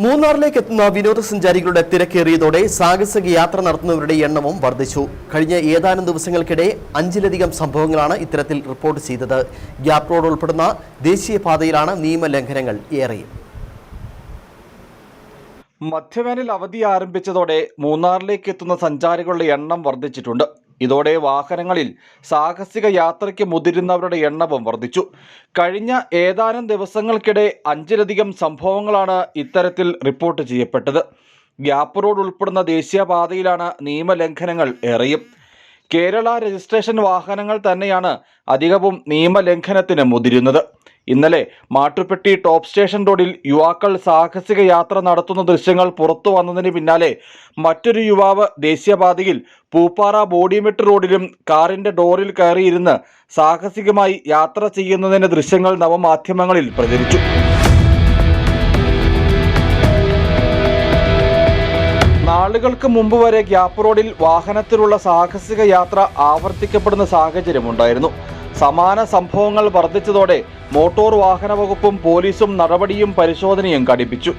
മൂന്നാറിലേക്ക് എത്തുന്ന വിനോദസഞ്ചാരികളുടെ തിരക്കേറിയതോടെ സാഹസിക യാത്ര നടത്തുന്നവരുടെ എണ്ണവും വർദ്ധിച്ചു. കഴിഞ്ഞ ഏതാനും ദിവസങ്ങൾക്കിടെ അഞ്ചിലധികം സംഭവങ്ങളാണ് ഇത്തരത്തിൽ റിപ്പോർട്ട് ചെയ്തത്. ഗ്യാപ് റോഡ് ഉൾപ്പെടുന്ന ദേശീയപാതയിലാണ് നിയമലംഘനങ്ങൾ ഏറെ. മധ്യവേനൽ അവധി ആരംഭിച്ചതോടെ മൂന്നാറിലേക്ക് എത്തുന്ന സഞ്ചാരികളുടെ എണ്ണം വർദ്ധിച്ചിട്ടുണ്ട്. ഇതോടെ വാഹനങ്ങളിൽ സാഹസിക യാത്രയ്ക്ക് മുതിരുന്നവരുടെ എണ്ണവും വർദ്ധിച്ചു. കഴിഞ്ഞ ഏതാനും ദിവസങ്ങൾക്കിടെ അഞ്ചിലധികം സംഭവങ്ങളാണ് ഇത്തരത്തിൽ റിപ്പോർട്ട് ചെയ്യപ്പെട്ടത്. ഗ്യാപ്പ് റോഡ് ഉൾപ്പെടുന്ന ദേശീയപാതയിലാണ് നിയമലംഘനങ്ങൾ ഏറെയും. കേരള രജിസ്ട്രേഷൻ വാഹനങ്ങൾ തന്നെയാണ് അധികവും നിയമലംഘനത്തിന് മുതിരുന്നത്. ഇന്നലെ മാട്ടുപ്പെട്ടി ടോപ്പ് സ്റ്റേഷൻ റോഡിൽ യുവാക്കൾ സാഹസിക യാത്ര നടത്തുന്ന ദൃശ്യങ്ങൾ പുറത്തു വന്നതിന് പിന്നാലെ മറ്റൊരു യുവാവ് ദേശീയപാതയിൽ പൂപ്പാറ ബോഡിമെട്ട് റോഡിലും കാറിന്റെ ഡോറിൽ കയറിയിരുന്ന് സാഹസികമായി യാത്ര ചെയ്യുന്നതിന്റെ ദൃശ്യങ്ങൾ നവമാധ്യമങ്ങളിൽ പ്രചരിച്ചു. നാളുകൾക്ക് മുമ്പ് വരെ ഗ്യാപ്പ് റോഡിൽ വാഹനത്തിലുള്ള സാഹസിക യാത്ര ആവർത്തിക്കപ്പെടുന്ന സാഹചര്യമുണ്ടായിരുന്നു. സമാന സംഭവങ്ങൾ വർദ്ധിച്ചതോടെ മോട്ടോർ വാഹന വകുപ്പും പോലീസും നടപടിയും പരിശോധനയും കടുപ്പിച്ചു.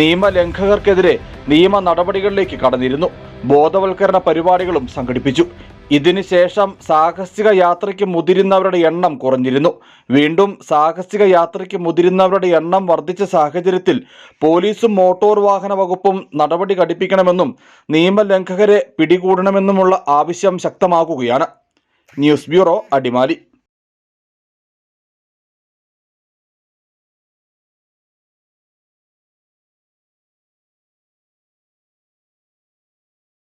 നിയമലംഘകർക്കെതിരെ നിയമ നടപടികളിലേക്ക് കടന്നിരുന്നു. ബോധവൽക്കരണ പരിപാടികളും സംഘടിപ്പിച്ചു. ഇതിനുശേഷം സാഹസിക യാത്രയ്ക്ക് മുതിരുന്നവരുടെ എണ്ണം കുറഞ്ഞിരുന്നു. വീണ്ടും സാഹസിക യാത്രയ്ക്ക് മുതിരുന്നവരുടെ എണ്ണം വർദ്ധിച്ച സാഹചര്യത്തിൽ പോലീസും മോട്ടോർ വാഹന വകുപ്പും നടപടി ഘടിപ്പിക്കണമെന്നും നിയമലംഘകരെ പിടികൂടണമെന്നുമുള്ള ആവശ്യം ശക്തമാകുകയാണ്. News bureau Adimali.